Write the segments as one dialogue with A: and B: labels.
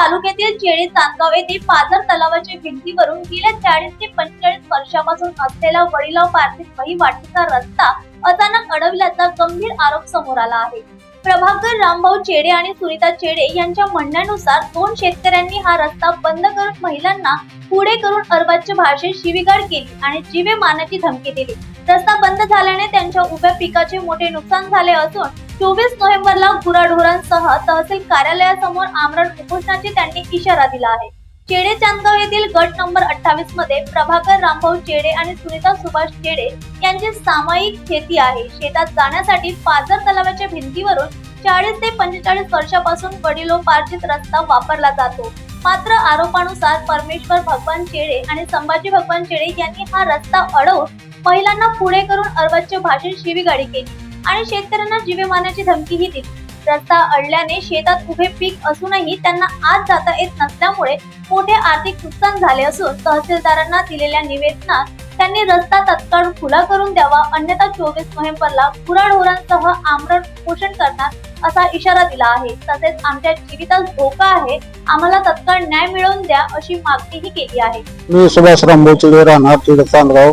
A: तालुक्यातील चेळे चांदगाव येथे पाझर तलावाच्या भिंतीवरून गेल्या चाळीस ते पंचेचाळीस वर्षापासून असलेला वडिलाव पार्थिक वहिवाटीचा रस्ता अचानक अडवल्याचा गंभीर आरोप समोर आला आहे. प्रभाकर रामभाऊ चेडे आणि सुनीता चेडे यांच्या म्हणण्यानुसार दोन शेतकऱ्यांनी हा रस्ता बंद करून महिलांना पुढे करून अर्वाच्य भाषेत शिवीगाळ केली आणि जीवे मारण्याची धमकी दिली. रस्ता बंद झाल्याने त्यांच्या उभ्या पिकाचे मोठे नुकसान झाले असून चोवीस नोव्हेंबरला गुराढोरांसह तहसील कार्यालयासमोर आमरण उपोषणाची त्यांनी इशारा दिला आहे. चेडे चांदगाव येथील गट नंबर अठ्ठावीसमध्ये प्रभाकर रामभाऊ चेडे आणि सुनीता सुभाष चेडे यांची सामायिक शेती आहे. शेतात जाण्यासाठी पाझर तलावाच्या भिंतीवरून चाळीस ते पंचेचाळीस वर्षापासून वडिलोपार्जित रस्ता वापरला जातो. मात्र आरोपानुसार परमेश्वर भगवान चेडे आणि संभाजी भगवान चेडे यांनी हा रस्ता अडवून महिलांना पुढे करून अर्वाच्य भाषेत शिवीगाडी केली. आणि शेतकऱ्यांना जीवे मारण्याची धमकीही दिली. रस्ता अडल्याने शेतात उभे पीक असूनही त्यांना आत जाता येत नसल्यामुळे मोठे आर्थिक नुकसान झाले असून तहसीलदारांना दिलेल्या निवेदनात त्यांनी रस्ता तत्काळ खुला करून द्यावा अन्यथा चोवीस नोव्हेंबरला गुराढोरांसह आमरण पोषण करणार असा इशारा दिला आहे. तसेच आमच्या जीवितास धोका आहे आम्हाला तत्काळ न्याय मिळवून द्या अशी मागणीही केली आहे.
B: मी सुभाष रामभाऊ चिडे राहणार चांदगाव.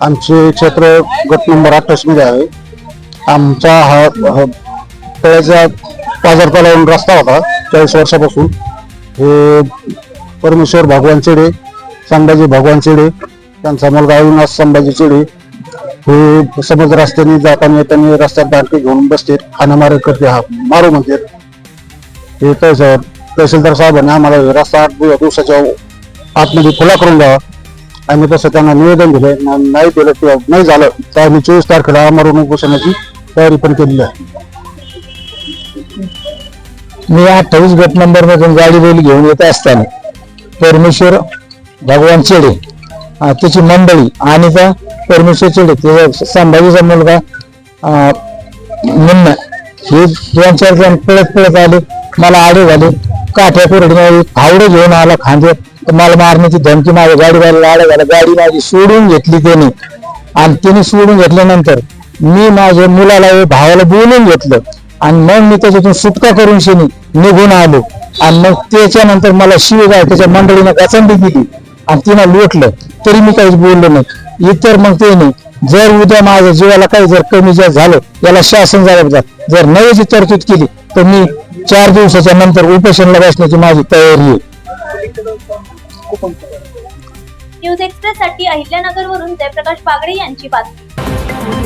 B: आमचे क्षेत्र गट नंबर अठ्ठावीसमध्ये आहे. आमचा हा हा तळ्याचा रस्ता होता चाळीस वर्षापासून. हे परमेश्वर भगवान चिडे संभाजी भगवान चिडे त्यांचा मुलगा अविनाश संभाजी चिडे हे समज रस्त्याने जाताना येताना रस्त्यात दाटके घेऊन बसते खाण्यामारे करते हा मारू म्हणते हे तहसील तहसीलदार साहेबांनी आम्हाला हे रस्ता आठ दिवसाच्या आतमध्ये खुला करून द्यावा. आम्ही तसं त्यांना निवेदन दिलं नाही दिलं किंवा नाही झालं तर आम्ही चोवीस तारखेला आमरण घोषणाची तयारी पण केलेली आहे.
C: मी अठ्ठावीस गट नंबर मधून गाडी बैल घेऊन येत असताना परमेश्वर भगवान चेडे अं, त्याची मंडळी आणि त्या परमेश्वर चेडे त्याचा संभाजीचा मुलगा अं, मुन्ना हे दोन चार जण पळत पळत आले. मला आडे झाले. काठ्या कोरडीने फावडे घेऊन आला खांदे. तर मला मारण्याची धमकी माझ्या गाडी बायला आडे झाला. गाडी माझी सोडून घेतली त्याने. आणि त्याने सोडून घेतल्यानंतर मी माझ्या मुलाला व भावाला बोलून घेतलं. आणि मग मी त्याच्यातून सुटका करून शेनी निघून आलो. आणि मग त्याच्यानंतर मला शिवगाय त्याच्या मंडळीनं गचंडी दिली. आणि तिनं लोटलं. तरी मी काहीच बोललो नाही. इतर मग ते नाही. जर उद्या माझ्या जीवाला काही जर कमी जास्त झालं याला शासन जबाबदार जर नव्याची तरतूद केली तर मी चार दिवसाच्या नंतर उपोषणला बसण्याची माझी तयारी आहे.
A: न्यूज एक्सप्रेस साठी अहिल्यानगर वरून जयप्रकाश बागडे यांची बातमी.